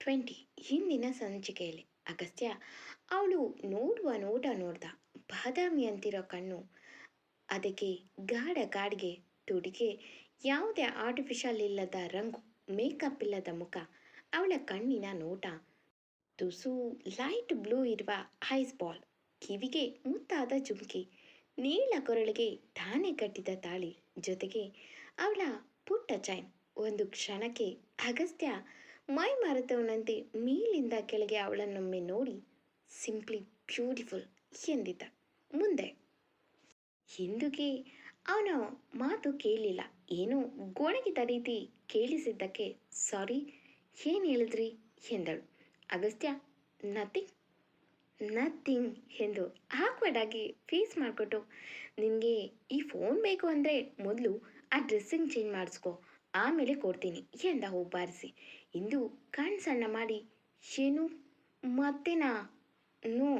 twenty. ಹಿಂದಿನ ಸಂಚಿಕೆಯಲ್ಲಿ ಅಗಸ್ತ್ಯ, ಅವಳು ನೋಡುವ ನೋಟ ನೋಡ್ದ ಬಾದಾಮಿ ಅಂತಿರೋ ಕಣ್ಣು. ಅದಕ್ಕೆ ಗಾಢ ಕಾಡಿಗೆ ತುಡಿಗೆ ಯಾವುದೇ ಆರ್ಟಿಫಿಷಿಯಲ್ ಇಲ್ಲದ ರಂಗು ಮೇಕಪ್ ಇಲ್ಲದ ಮುಖ, ಅವಳ ಕಣ್ಣಿನ ನೋಟ. ತುಸು ಲೈಟ್ ಬ್ಲೂ ಇರುವ ಐಸ್ ಬಾಲ್ ಕಿವಿಗೆ ಮುತ್ತಾದ ಜುಮ್ಕಿ ನೀಳ ಕೊರಳಿಗೆ ತಾನೇ ಕಟ್ಟಿದ ತಾಳಿ ಜೊತೆಗೆ ಅವಳ ಪುಟ್ಟ ಚೈನ್ ಒಂದು ಕ್ಷಣಕ್ಕೆ ಅಗಸ್ತ್ಯ ಮೈ ಮರೆತವನಂತೆ ಮೇಲಿಂದ ಕೆಳಗೆ ಅವಳನ್ನೊಮ್ಮೆ ನೋಡಿ ಸಿಂಪ್ಲಿ ಬ್ಯೂಟಿಫುಲ್ ಎಂದಿದ್ದ. ಮುಂದೆ, ಹಿಂದುಗೆ ಅವನ ಮಾತು ಕೇಳಲಿಲ್ಲ. ಏನೋ ಗೊಣಗಿದ ರೀತಿ ಕೇಳಿಸಿದ್ದಕ್ಕೆ ಸಾರಿ ಏನು ಹೇಳಿದ್ರಿ? ಎಂದಳು. ಅಗಸ್ತ್ಯ ನಥಿಂಗ್ ನಥಿಂಗ್ ಎಂದು ಆಗಿ ಫೇಸ್ ಮಾಡಿಕೊಟ್ಟು, ನಿನಗೆ ಈ ಫೋನ್ ಬೇಕು ಅಂದರೆ ಮೊದಲು ಆ ಡ್ರೆಸ್ಸಿಂಗ್ ಚೇಂಜ್ ಮಾಡಿಸ್ಕೊ. ಆಮೇಲೆ ಕೊಡ್ತೀನಿ, ಎಂದ ಬಾರಿಸಿ ಇಂದು ಕಣ್ಣು ಸಣ್ಣ ಮಾಡಿ ಏನು ಮತ್ತೇನಾ ನೋ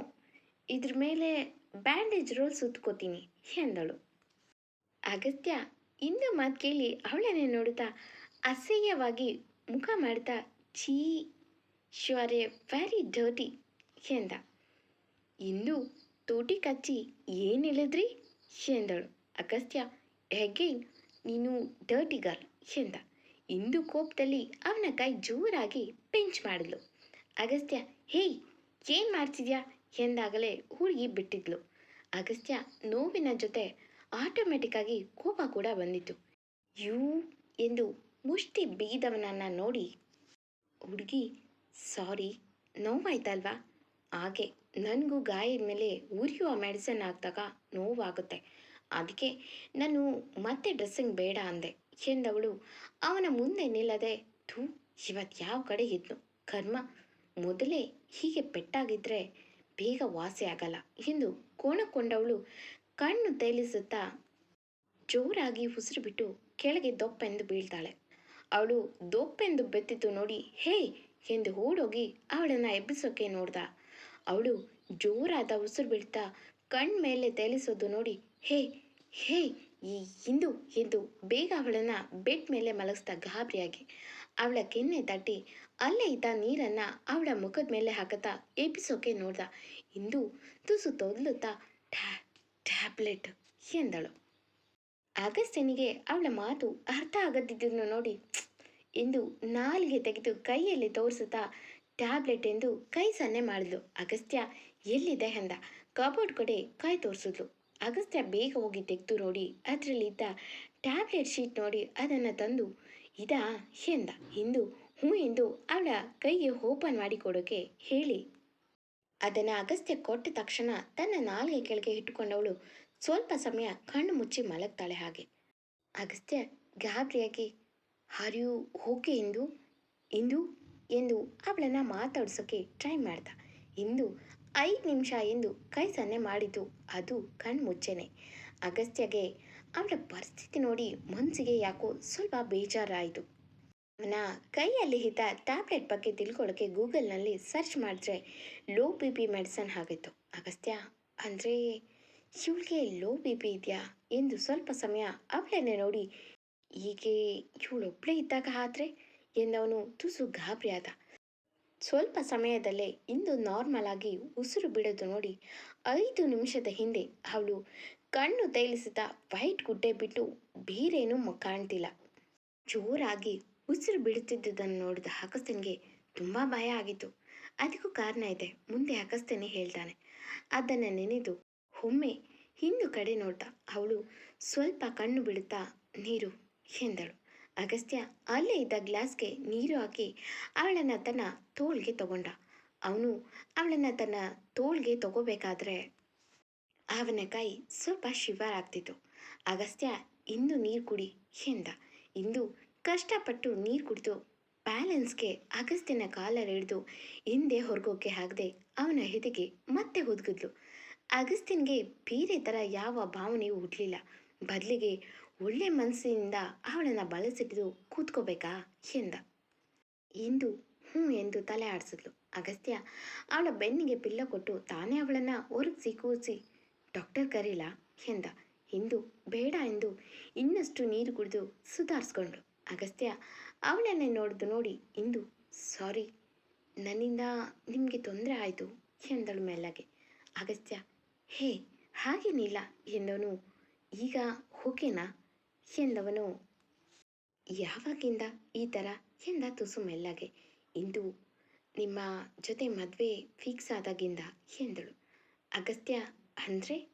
ಇದ್ರ ಮೇಲೆ ಬ್ಯಾಂಡೇಜ್ ರೋಲ್ ಸುತ್ಕೋತೀನಿ, ಎಂದಳು. ಅಗತ್ಯ, ಇಂದು ಮಾತು ಕೇಳಿ ಅವಳನ್ನೇ ನೋಡುತ್ತಾ ಅಸಹ್ಯವಾಗಿ ಮುಖ ಮಾಡ್ತಾ, ಛೀ ಶು ಆರ್ ಎ ವೆರಿ ಡರ್ಟಿ ಎಂದ. ಇಂದು ತೋಟಿ ಕಚ್ಚಿ ಏನು ಹೇಳಿದ್ರಿ, ಎಂದಳು. ಅಗಸ್ತ್ಯ ಅಗೈನ್ ನೀನು ಡರ್ಟಿ ಗರ್ಲ್ ಎಂದ ಇಂದು ಕೋಪದಲ್ಲಿ ಅವನ ಕೈ ಜೋರಾಗಿ ಪಿಂಚ್ ಮಾಡಿದ್ಲು. ಅಗಸ್ತ್ಯ, ಹೇಯ್, ಏನು ಮಾಡ್ತಿದ್ಯಾ? ಎಂದಾಗಲೇ ಹುಡುಗಿ ಬಿಟ್ಟಿದ್ಲು. ಅಗಸ್ತ್ಯ ನೋವಿನ ಜೊತೆ ಆಟೋಮೆಟಿಕ್ಕಾಗಿ ಕೋಪ ಕೂಡ ಬಂದಿತ್ತು. ಯೂ ಎಂದು ಮುಷ್ಟಿ ಬಿಗಿದವನನ್ನು ನೋಡಿ ಹುಡುಗಿ, ಸಾರಿ ನೋವಾಯ್ತಲ್ವಾ ಹಾಗೆ ನನಗೂ ಗಾಯದ ಮೇಲೆ ಉರಿಯುವ ಮೆಡಿಸನ್ ಹಾಕಿದಾಗ ನೋವಾಗುತ್ತೆ. ಅದಕ್ಕೆ ನಾನು ಮತ್ತೆ ಡ್ರೆಸ್ಸಿಂಗ್ ಬೇಡ ಅಂದೆ. ಎಂದವಳು ಅವನ ಮುಂದೆ ನಿಲ್ಲದೆ ಥೂ ಇವತ್ತು ಯಾವ ಕಡೆ ಇದ್ನು. ಕರ್ಮ ಮೊದಲೇ ಹೀಗೆ ಪೆಟ್ಟಾಗಿದ್ದರೆ ಬೇಗ ವಾಸಿ ಆಗಲ್ಲ ಎಂದು ಕೋಣಕೊಂಡವಳು ಕಣ್ಣು ತೇಲಿಸುತ್ತಾ ಜೋರಾಗಿ ಉಸಿರು ಬಿಟ್ಟು ಕೆಳಗೆ ದೊಪ್ಪೆಂದು ಬೀಳ್ತಾಳೆ. ಅವಳು ದೊಪ್ಪೆಂದು ಬೆತ್ತಿತು ನೋಡಿ ಹೇ ಎಂದು ಓಡೋಗಿ ಅವಳನ್ನು ಎಬ್ಬಿಸೋಕೆ ನೋಡ್ದ. ಅವಳು ಜೋರಾದ ಉಸಿರು ಬೀಳ್ತಾ ಕಣ್ಮೇಲೆ ತೇಲಿಸೋದು ನೋಡಿ ಹೇ ಹೇ ಈ ಇಂದು ಎಂದು ಬೇಗ ಅವಳನ್ನು ಬೆಡ್ ಮೇಲೆ ಮಲಗಿಸ್ತಾ ಗಾಬರಿಯಾಗಿ. ಅವಳ ಕೆನ್ನೆ ತಟ್ಟಿ ಅಲ್ಲೇ ಇದ್ದ ನೀರನ್ನು ಅವಳ ಮುಖದ ಮೇಲೆ ಹಾಕುತ್ತಾ ಎಬ್ಬಿಸೋಕೆ ನೋಡ್ದ. ಇಂದು ತುಸು ತೊದಲುತ್ತಾ, ಟ್ಯಾ, ಟ್ಯಾಬ್ಲೆಟ್ ಎಂದಳು. ಅಗಸ್ತ್ಯನಿಗೆ ಅವಳ ಮಾತು ಅರ್ಥ ಆಗದಿದ್ದನ್ನು ನೋಡಿ ಎಂದು ನಾಲಿಗೆ ತೆಗೆದು ಕೈಯಲ್ಲಿ ತೋರಿಸುತ್ತಾ ಟ್ಯಾಬ್ಲೆಟ್ ಎಂದು ಕೈ ಸನ್ನೆ ಮಾಡಿದ್ಲು. ಅಗಸ್ತ್ಯ ಎಲ್ಲಿದೆ ಅಂದ. ಕಬೋರ್ಡ್ ಕಡೆ ಕೈ ತೋರಿಸಿದ್ಲು. ಅಗಸ್ತ್ಯ ಬೇಗ ಹೋಗಿ ತೆಗೆದು ನೋಡಿ, ಅದರಲ್ಲಿದ್ದ ಟ್ಯಾಬ್ಲೆಟ್ ಶೀಟ್ ನೋಡಿ ಅದನ್ನು ತಂದು, ಇದಾ ಎಂದ? ಇಂದು? ಹ್ಞೂ ಎಂದು ಅವಳ ಕೈಗೆ ಓಪನ್ ಮಾಡಿ ಕೊಡೋಕೆ ಹೇಳಿ. ಅದನ್ನು ಅಗಸ್ತ್ಯ ಕೊಟ್ಟ ತಕ್ಷಣ ತನ್ನ ನಾಲ್ಗೆ ಕೆಳಗೆ ಇಟ್ಟುಕೊಂಡವಳು ಸ್ವಲ್ಪ ಸಮಯ ಕಣ್ಣು ಮುಚ್ಚಿ ಮಲಗ್ತಾಳೆ ಹಾಗೆ. ಅಗಸ್ತ್ಯ ಗಾಬರಿಯಾಗಿ ಹರಿಯು ಓಕೆ ಎಂದು ಇಂದು? ಎಂದು ಅವಳನ್ನು ಮಾತಾಡ್ಸೋಕೆ ಟ್ರೈ ಮಾಡ್ದ. ಇಂದು ಐದು ನಿಮಿಷ ಎಂದು ಕೈ ಸನ್ನೆ ಮಾಡಿತು ಅದು ಕಣ್ಣು ಮುಚ್ಚೆನೆ ಅಗಸ್ತ್ಯಗೆ ಅವಳ ಪರಿಸ್ಥಿತಿ ನೋಡಿ ಮನಸ್ಸಿಗೆ ಯಾಕೋ ಸ್ವಲ್ಪ ಬೇಜಾರಾಯಿತು. ಅವನ ಕೈಯಲ್ಲಿ ಇದ್ದ ಟ್ಯಾಬ್ಲೆಟ್ ಬಗ್ಗೆ ತಿಳ್ಕೊಳ್ಳೋಕೆ ಗೂಗಲ್ನಲ್ಲಿ ಸರ್ಚ್ ಮಾಡಿದ್ರೆ ಲೋ ಬಿ ಪಿ ಮೆಡಿಸನ್ ಆಗಿತ್ತು. ಅಗಸ್ತ್ಯ, ಅಂದರೆ ಇವಳಿಗೆ ಲೋ ಬಿ ಪಿ ಇದೆಯಾ ಎಂದು ಸ್ವಲ್ಪ ಸಮಯ ಅವಳನ್ನೇ ನೋಡಿ, ಹೀಗೆ ಇವಳೊಬ್ಬಳೇ ಇದ್ದಾಗ ಆದರೆ ಎಂದವನು ತುಸು ಗಾಬರಿಯಾದ ಸ್ವಲ್ಪ ಸಮಯದಲ್ಲೇ ಇಂದು ನಾರ್ಮಲ್ ಆಗಿ ಉಸಿರು ಬಿಡೋದು ನೋಡಿ ಐದು ನಿಮಿಷದ ಹಿಂದೆ ಅವಳು ಕಣ್ಣು ತೇಲಿಸಿದ ವೈಟ್ ಗುಡ್ಡೆ ಬಿಟ್ಟು ಬೇರೇನೂ ಕಾಣ್ತಿಲ್ಲ. ಜೋರಾಗಿ ಉಸಿರು ಬಿಡುತ್ತಿದ್ದುದನ್ನು ನೋಡಿದ ಅಗಸ್ತ್ಯನಿಗೆ ತುಂಬ ಭಯ ಆಗಿತ್ತು. ಅದಕ್ಕೂ ಕಾರಣ ಇದೆ, ಮುಂದೆ ಅಗಸ್ತ್ಯನೇ ಹೇಳ್ತಾನೆ. ಅದನ್ನು ನೆನೆದು ಒಮ್ಮೆ ಹಿಂದು ಕಡೆ ನೋಡ್ತಾ ಅವಳು ಸ್ವಲ್ಪ ಕಣ್ಣು ಬಿಡುತ್ತಾ, ನೀರು, ಎಂದಳು. ಅಗಸ್ತ್ಯ ಅಲ್ಲೇ ಇದ್ದ ಗ್ಲಾಸ್ಗೆ ನೀರು ಹಾಕಿ ಅವಳನ್ನು ತನ್ನ ತೋಳ್ಗೆ ತಗೊಂಡ. ಅವನು ಅವಳನ್ನು ತನ್ನ ತೋಳ್ಗೆ ತಗೋಬೇಕಾದ್ರೆ ಅವನ ಕೈ ಸ್ವಲ್ಪ ಶಿವರಾಗ್ತಿತ್ತು ಅಗಸ್ತ್ಯ ಇಂದು ನೀರು ಕುಡಿ ಎಂದ. ಇಂದು ಕಷ್ಟಪಟ್ಟು ನೀರು ಕುಡಿದು ಬ್ಯಾಲೆನ್ಸ್ಗೆ ಅಗಸ್ತ್ಯನ ಕಾಲರ್ ಹಿಡಿದು ಹಿಂದೆ ಹೊರಗೋಕೆ ಆಗದೆ ಅವನ ಹೆದಗೆ ಮತ್ತೆ ಹುದುಗಿದ್ಲು. ಅಗಸ್ತ್ಯನ್ಗೆ ಬೇರೆ ಥರ ಯಾವ ಭಾವನೆಯೂ ಹುಟ್ಟಲಿಲ್ಲ ಬದಲಿಗೆ ಒಳ್ಳೆ ಮನಸ್ಸಿನಿಂದ ಅವಳನ್ನು ಬಳಸಿಟ್ಟು ಕೂತ್ಕೋಬೇಕಾ ಎಂದ. ಇಂದು ಹ್ಞೂ ಎಂದು ತಲೆ ಆಡಿಸಿದ್ಲು. ಅಗಸ್ತ್ಯ ಅವಳ ಬೆನ್ನಿಗೆ ಪಿಲ್ಲ ಕೊಟ್ಟು ತಾನೇ ಅವಳನ್ನು ಒರಗಿಸಿ ಕೂರಿಸಿ, ಡಾಕ್ಟರ್ ಕರೀಲ? ಎಂದ. ಇಂದು ಬೇಡ ಎಂದು ಇನ್ನಷ್ಟು ನೀರು ಕುಡಿದು ಸುಧಾರಿಸ್ಕೊಂಡ್ಳು. ಅಗಸ್ತ್ಯ ಅವಳನ್ನೇ ನೋಡಿದು ನೋಡಿ ಇಂದು, ಸಾರಿ, ನನ್ನಿಂದ ನಿಮಗೆ ತೊಂದರೆ ಆಯಿತು, ಎಂದಳು ಮೆಲ್ಲಗೆ. ಅಗಸ್ತ್ಯ, ಹೇ, ಹಾಗೇನಿಲ್ಲ, ಎಂದವನು ಈಗ ಓಕೆನಾ ಎಂದವನು. ಯಾವಾಗಿಂದ ಈ ಥರ ಎಂದ ತುಸು ಮೆಲ್ಲಗೆ. ಇಂದು ನಿಮ್ಮ ಜೊತೆ ಮದುವೆ ಫಿಕ್ಸ್ ಆದಾಗಿಂದ ಎಂದಳು. ಅಗಸ್ತ್ಯ ಅಂದರೆ?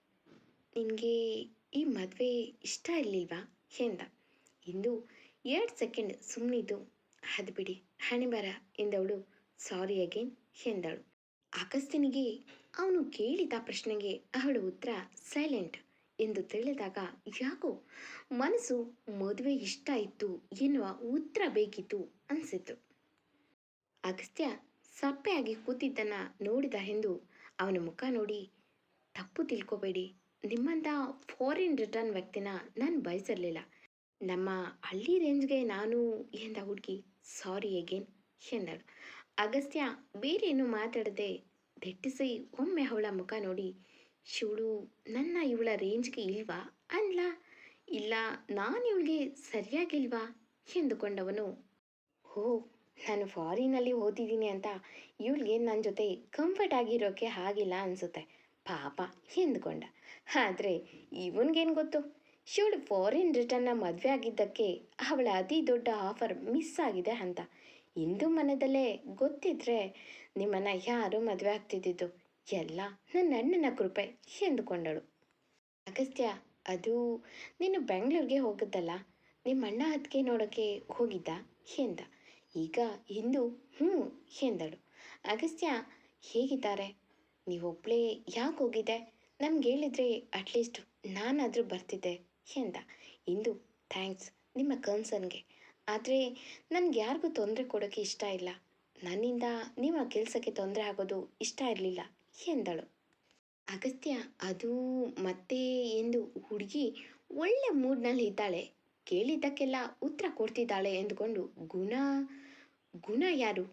ನಿಮಗೆ ಈ ಮದುವೆ ಇಷ್ಟ ಇರಲಿಲ್ವಾ? ಎಂದ. ಇಂದು ಎರಡು ಸೆಕೆಂಡ್ ಸುಮ್ಮನಿದ್ದು ಅದು ಬಿಡಿ, ಹಣೆ ಎಂದವಳು. ಸಾರಿ ಅಗೇನ್ ಎಂದಳು. ಅಗಸ್ತ್ಯನಿಗೆ ಅವನು ಕೇಳಿದ ಪ್ರಶ್ನೆಗೆ ಅವಳು ಉತ್ತರ ಸೈಲೆಂಟ್ ಎಂದು ತಿಳಿದಾಗ, ಯಾಕೋ, ಮನಸ್ಸು ಮದುವೆ ಇಷ್ಟ ಇತ್ತು, ಎನ್ನುವ ಉತ್ತರ ಬೇಕಿತ್ತು, ಅನಿಸಿತು. ಅಗಸ್ತ್ಯ ಸಪ್ಪೆಯಾಗಿ ಕೂತಿದ್ದನ್ನ ನೋಡಿದ ಎಂದು ಅವನ ಮುಖ ನೋಡಿ, ತಪ್ಪು ತಿಳ್ಕೋಬೇಡಿ ನಿಮ್ಮಂಥ ಫಾರಿನ್ ರಿಟರ್ನ್ ವ್ಯಕ್ತಿನ ನಾನು ಬಯಸಿರಲಿಲ್ಲ. ನಮ್ಮ ಹಳ್ಳಿ ರೇಂಜ್ಗೆ ನಾನು ಎಂದ ಹುಡುಗಿ, ಸಾರಿ ಅಗೇನ್, ಎಂದಳು. ಅಗಸ್ತ್ಯ ಬೇರೇನು ಮಾತಾಡದೆ, ದಿಟ್ಟಿಸಿ ಒಮ್ಮೆ ಅವಳ ಮುಖ ನೋಡಿ ಶಿವಳು, ನನ್ನ ಇವಳ ರೇಂಜ್ಗೆ ಇಲ್ವಾ? ಅಲ್ಲ, ಇಲ್ಲ, ನಾನು ಇವಳಿಗೆ ಸರಿಯಾಗಿಲ್ವಾ ಎಂದುಕೊಂಡವನು. ಹೋ ನಾನು ಫಾರಿನಲ್ಲಿ ಓದಿದ್ದೀನಿ ಅಂತ ಇವಳಿಗೆ ನನ್ನ ಜೊತೆ ಕಂಫರ್ಟ್ ಆಗಿರೋಕೆ ಆಗಿಲ್ಲ ಅನಿಸುತ್ತೆ, ಪಾಪ, ಎಂದುಕೊಂಡ. ಆದರೆ ಇವನಿಗೇನು ಗೊತ್ತು? ಶಿವಳು ಫಾರಿನ್ ರಿಟರ್ನ್ನ ಮದುವೆ ಆಗಿದ್ದಕ್ಕೆ ಅವಳ ಅತಿ ದೊಡ್ಡ ಆಫರ್ ಮಿಸ್ ಆಗಿದೆ ಅಂತ. ಇಂದು ಮನದಲ್ಲೇ ಗೊತ್ತಿದ್ರೆ ನಿಮ್ಮನ್ನು ಯಾರು ಮದುವೆ ಆಗ್ತಿದ್ದಿದ್ದು? ಎಲ್ಲ ನನ್ನ ಅಣ್ಣನ ಕೃಪೆ ಎಂದುಕೊಂಡಳು. ಅಗಸ್ತ್ಯ, ಅದು ನೀನು ಬೆಂಗಳೂರಿಗೆ ಹೋಗುತ್ತಲ್ಲ ನಿಮ್ಮ ಅಣ್ಣ ಅದಕ್ಕೆ ನೋಡೋಕ್ಕೆ ಹೋಗಿದ್ದ? ಎಂದ. ಈಗ ಇಂದು ಹ್ಞೂ, ಎಂದಳು. ಅಗಸ್ತ್ಯ, ಹೇಗಿದ್ದಾರೆ? ನೀವೊಬ್ಬಳೇ ಯಾಕೆ ಹೋಗಿದ್ದೆ? ನಮ್ಗೆ ಹೇಳಿದ್ರೆ ಅಟ್ಲೀಸ್ಟ್ ನಾನಾದರೂ ಬರ್ತಿದ್ದೆ, ಎಂದ. ಇಂದು ಥ್ಯಾಂಕ್ಸ್ ನಿಮ್ಮ ಕನ್ಸನ್ಗೆ. ಆದರೆ ನನಗೆ ಯಾರಿಗೂ ತೊಂದರೆ ಕೊಡೋಕ್ಕೆ ಇಷ್ಟ ಇಲ್ಲ. ನನ್ನಿಂದ ನಿಮ್ಮ ಕೆಲಸಕ್ಕೆ ತೊಂದರೆ ಆಗೋದು ಇಷ್ಟ ಇರಲಿಲ್ಲ. ಎಂದಳು. ಅಗಸ್ತ್ಯ ಅದು ಮತ್ತೆ ಎಂದು ಹುಡುಗಿ ಒಳ್ಳೆ ಮೂಡ್ನಲ್ಲಿ ಇದ್ದಾಳೆ. ಕೇಳಿದ್ದಕ್ಕೆಲ್ಲ ಉತ್ತರ ಕೊಡ್ತಿದ್ದಾಳೆ ಎಂದುಕೊಂಡು ಗುಣ ಗುಣ ಯಾರು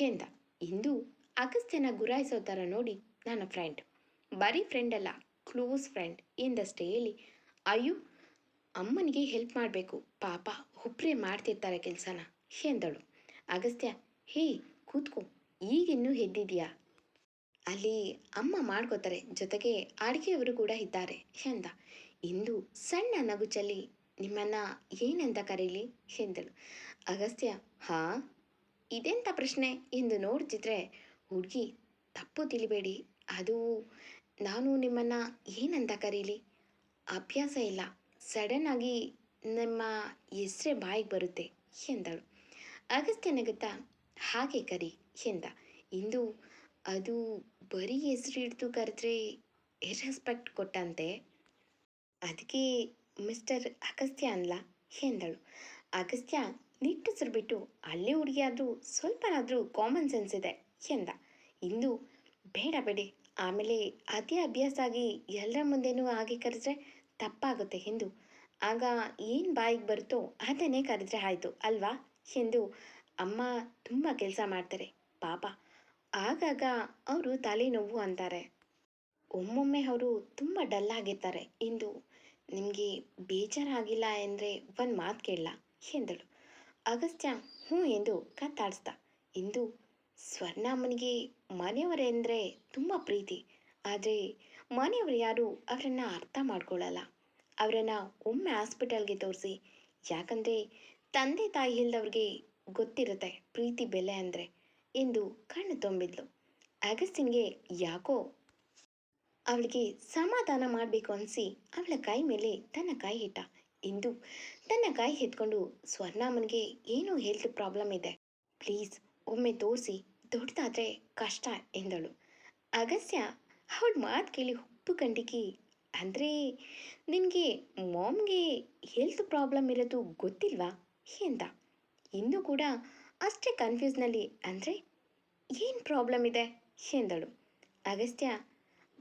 ಎಂದ. ಇಂದು ಅಗಸ್ತ್ಯನ ಗುರಾಯಿಸೋ ಥರ ನೋಡಿ ನನ್ನ ಫ್ರೆಂಡ್ ಬರೀ ಫ್ರೆಂಡ್ ಅಲ್ಲ ಕ್ಲೋಸ್ ಫ್ರೆಂಡ್ ಎಂದಷ್ಟೇ ಹೇಳಿ, ಅಯ್ಯೋ, ಅಮ್ಮನಿಗೆ ಹೆಲ್ಪ್ ಮಾಡಬೇಕು, ಪಾಪ ಒಬ್ಬರೇ ಮಾಡ್ತಿರ್ತಾರೆ ಕೆಲಸನ ಎಂದಳು. ಅಗಸ್ತ್ಯ ಹೇ ಕೂತ್ಕೋ, ಈಗಿನ್ನೂ ಎದ್ದಿದ್ಯಾ ಅಲ್ಲಿ ಅಮ್ಮ ಮಾಡ್ಕೋತಾರೆ. ಜೊತೆಗೆ ಅಡುಗೆಯವರು ಕೂಡ ಇದ್ದಾರೆ. ಎಂದ ಇಂದು ಸಣ್ಣ ನಗು ಚೆಲ್ಲಿ ನಿಮ್ಮನ್ನ ಏನಂತ ಕರೀಲಿ? ಎಂದಳು ಅಗಸ್ತ್ಯ, ಹಾ? ಇದೆಂಥ ಪ್ರಶ್ನೆ ಎಂದು ನೋಡ್ತಿದ್ರೆ, ಹುಡುಗಿ, ತಪ್ಪು ತಿಳಿಬೇಡಿ. ಅದು ನಾನು ನಿಮ್ಮನ್ನ ಏನಂತ ಕರೀಲಿ? ಅಭ್ಯಾಸ ಇಲ್ಲ. ಸಡನ್ ಆಗಿ ನಿಮ್ಮ ಹೆಸ್ರೇ ಬಾಯಿಗೆ ಬರುತ್ತೆ. ಎಂದಳು ಅಗಸ್ತ್ಯ ನಗುತ್ತಾ, ಹಾಗೆ ಕರಿ. ಎಂದ ಇಂದು ಅದು ಬರೀ ಹೆಸರು ಹಿಡಿದು ಕರೆದ್ರೆ ರೆಸ್ಪೆಕ್ಟ್ ಕೊಟ್ಟಂತೆ. ಅದಕ್ಕೆ ಮಿಸ್ಟರ್ ಅಗಸ್ತ್ಯ ಅನ್ಲ? ಎಂದಳು. ಅಗಸ್ತ್ಯ ನಿಟ್ಟುಸಿರು ಬಿಟ್ಟು ಅಲ್ಲೇ ಹುಡುಗಿಯಾದರೂ ಸ್ವಲ್ಪನಾದರೂ ಕಾಮನ್ ಸೆನ್ಸ್ ಇದೆ ಎಂದ. ಇಂದು ಬೇಡ ಬೇಡಿ, ಆಮೇಲೆ ಅದೇ ಅಭ್ಯಾಸ ಆಗಿ ಎಲ್ಲರ ಮುಂದೆನೂ ಹಾಗೆ ಕರೆದ್ರೆ ತಪ್ಪಾಗುತ್ತೆ ಎಂದು. ಆಗ ಏನು ಬಾಯಿಗೆ ಬರುತ್ತೋ ಅದನ್ನೇ ಕರೆದ್ರೆ ಆಯಿತು, ಅಲ್ವಾ? ಎಂದು ಅಮ್ಮ ತುಂಬ ಕೆಲಸ ಮಾಡ್ತಾರೆ. ಪಾಪ ಆಗಾಗ ಅವರು ತಲೆನೋವು ಅಂತಾರೆ. ಒಮ್ಮೊಮ್ಮೆ ಅವರು ತುಂಬ ಡಲ್ ಆಗಿರ್ತಾರೆ. ಎಂದು ನಿಮಗೆ ಬೇಜಾರಾಗಿಲ್ಲ ಎಂದರೆ ಒಂದು ಮಾತು ಕೇಳಲ್ಲ ಎಂದಳು. ಅಗಸ್ತ್ಯ ಹ್ಞೂ ಎಂದು ಕತ್ತಾಡಿಸ್ದ. ಇಂದು ಸ್ವರ್ಣಮ್ಮನಿಗೆ ಮನೆಯವರೆಂದರೆ ತುಂಬ ಪ್ರೀತಿ. ಆದರೆ ಮನೆಯವರು ಯಾರು ಅವರನ್ನು ಅರ್ಥ ಮಾಡ್ಕೊಳ್ಳಲ್ಲ ಅವರನ್ನು ಒಮ್ಮೆ ಹಾಸ್ಪಿಟಲ್ಗೆ ತೋರಿಸಿ. ಯಾಕಂದರೆ ತಂದೆ ತಾಯಿ ಇಲ್ದವ್ರಿಗೆ ಗೊತ್ತಿರುತ್ತೆ ಪ್ರೀತಿ ಬೆಲೆ ಅಂದರೆ. ಎಂದು ಕಣ್ಣು ತುಂಬಿದ್ಲು. ಅಗಸ್ಟಿನ್ಗೆ ಯಾಕೋ ಅವಳಿಗೆ ಸಮಾಧಾನ ಮಾಡಬೇಕು ಅನಿಸಿ ಅವಳ ಕೈ ಮೇಲೆ ತನ್ನ ಕೈ ಇಟ್ಟ. ಇಂದು ತನ್ನ ಕೈ ಎತ್ಕೊಂಡು ಸ್ವರ್ಣಾಮನ್ಗೆ ಏನೋ ಹೆಲ್ತ್ ಪ್ರಾಬ್ಲಮ್ ಇದೆ. ಪ್ಲೀಸ್ ಒಮ್ಮೆ ತೋರಿಸಿ, ದೊಡ್ಡದಾದ್ರೆ ಕಷ್ಟ ಎಂದಳು. ಅಗಸ್ಯ ಅವಳ ಮಾತು ಕೇಳಿ ಉಪ್ಪು ಕಂಡಿಕಿ ಅಂದರೆ ನಿನಗೆ ಮಾಮ್ಗೆ ಹೆಲ್ತ್ ಪ್ರಾಬ್ಲಮ್ ಇರೋದು ಗೊತ್ತಿಲ್ವಾ ಎಂದ. ಇನ್ನೂ ಕೂಡ ಅಷ್ಟೇ ಕನ್ಫ್ಯೂಸ್ನಲ್ಲಿ ಅಂದರೆ ಏನು ಪ್ರಾಬ್ಲಮ್ ಇದೆ? ಎಂದಳು. ಅಗಸ್ತ್ಯ,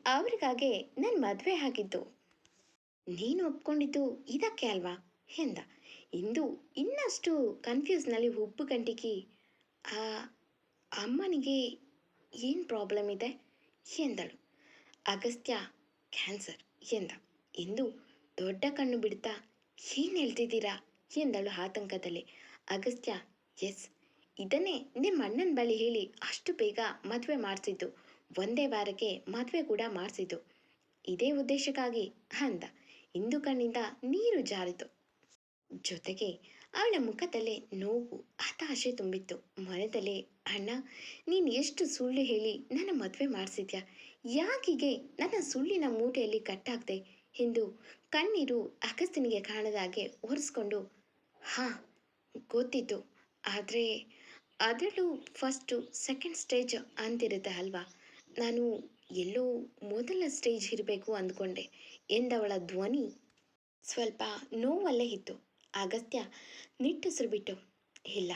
ಅವರಿಗಾಗೆ ನನ್ನ ಮದುವೆ ಆಗಿದ್ದು. ನೀನು ಒಪ್ಕೊಂಡಿದ್ದು ಇದಕ್ಕೆ ಅಲ್ವಾ? ಎಂದ. ಇಂದು ಇನ್ನಷ್ಟು ಕನ್ಫ್ಯೂಸ್ನಲ್ಲಿ ಉಪ್ಪು ಗಂಟಿಗೆ ಆ ಅಮ್ಮನಿಗೆ ಏನು ಪ್ರಾಬ್ಲಮ್ ಇದೆ? ಎಂದಳು. ಅಗಸ್ತ್ಯ ಕ್ಯಾನ್ಸರ್ ಎಂದ. ಇಂದು ದೊಡ್ಡ ಕಣ್ಣು ಬಿಡ್ತಾ ಏನು ಹೇಳ್ತಿದ್ದೀರಾ? ಎಂದಳು ಆತಂಕದಲ್ಲಿ. ಅಗಸ್ತ್ಯ ಎಸ್ ಇದನ್ನೇ ನಿಮ್ಮ ಅಣ್ಣನ ಬಳಿ ಹೇಳಿ ಅಷ್ಟು ಬೇಗ ಮದುವೆ ಮಾಡಿಸಿದ್ದು. ಒಂದೇ ವಾರಕ್ಕೆ ಮದುವೆ ಕೂಡ ಮಾಡಿಸಿದ್ದು. ಇದೇ ಉದ್ದೇಶಕ್ಕಾಗಿ ಅಂದ. ಇಂದು ಕಣ್ಣಿಂದ ನೀರು ಜಾರಿತು. ಜೊತೆಗೆ ಅವಳ ಮುಖದಲ್ಲೇ ನೋವು, ಹತಾಶೆ ತುಂಬಿತ್ತು. ಮನದಲ್ಲೇ, ಅಣ್ಣ, ನೀನು ಎಷ್ಟು ಸುಳ್ಳು ಹೇಳಿ ನನ್ನ ಮದುವೆ ಮಾಡಿಸಿದ್ಯಾ? ಯಾಕಿಗೆ ನನ್ನ ಸುಳ್ಳಿನ ಮೂಟೆಯಲ್ಲಿ ಕಟ್ಟಾಗ್ದೆ ಎಂದು ಕಣ್ಣೀರು ಅಗಸ್ತಿನಿಗೆ ಕಾಣದ ಹಾಗೆ ಒರೆಸ್ಕೊಂಡು, ಹಾಂ, ಗೊತ್ತಿತ್ತು. ಆದರೆ ಅದರಲ್ಲೂ ಫಸ್ಟು ಸೆಕೆಂಡ್ ಸ್ಟೇಜ್ ಅಂತಿರುತ್ತೆ ಅಲ್ವಾ? ನಾನು ಎಲ್ಲೋ ಮೊದಲ ಸ್ಟೇಜ್ ಇರಬೇಕು ಅಂದ್ಕೊಂಡೆ. ಎಂದವಳ ಧ್ವನಿ ಸ್ವಲ್ಪ ನೋವಲ್ಲೇ ಇತ್ತು. ಅಗತ್ಯ ನಿಟ್ಟುಸಿರು ಬಿಟ್ಟು, ಇಲ್ಲ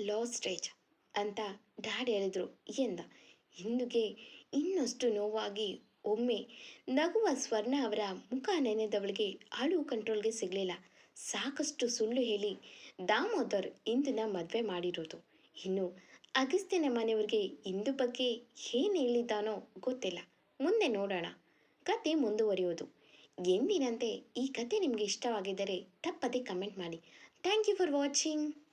ಲೋ ಸ್ಟೇಜ್ ಅಂತ ಡ್ಯಾಡ್ ಹೇಳಿದ್ರು. ಎಂದ, ಹಿಂದುಗೆ ಇನ್ನಷ್ಟು ನೋವಾಗಿ ಒಮ್ಮೆ ನಗುವ ಸ್ವರ್ಣ ಅವರ ಮುಖ ನೆನೆದವಳಿಗೆ ಅಳು ಕಂಟ್ರೋಲ್ಗೆ ಸಿಗಲಿಲ್ಲ. ಸಾಕಷ್ಟು ಸುಳ್ಳು ಹೇಳಿ ದಾಮೋದರ್ ಇಂದನ ಮದುವೆ ಮಾಡಿರೋದು. ಇನ್ನು ಅಗಸ್ತ್ಯನ ಮನೆಯವ್ರಿಗೆ ಇಂದು ಬಗ್ಗೆ ಏನು ಹೇಳಿದ್ದಾನೋ ಗೊತ್ತಿಲ್ಲ. ಮುಂದೆ ನೋಡೋಣ. ಕತೆ ಮುಂದುವರಿಯೋದು. ಎಂದಿನಂತೆ ಈ ಕತೆ ನಿಮಗೆ ಇಷ್ಟವಾಗಿದ್ದರೆ ತಪ್ಪದೆ ಕಮೆಂಟ್ ಮಾಡಿ. Thank you for watching.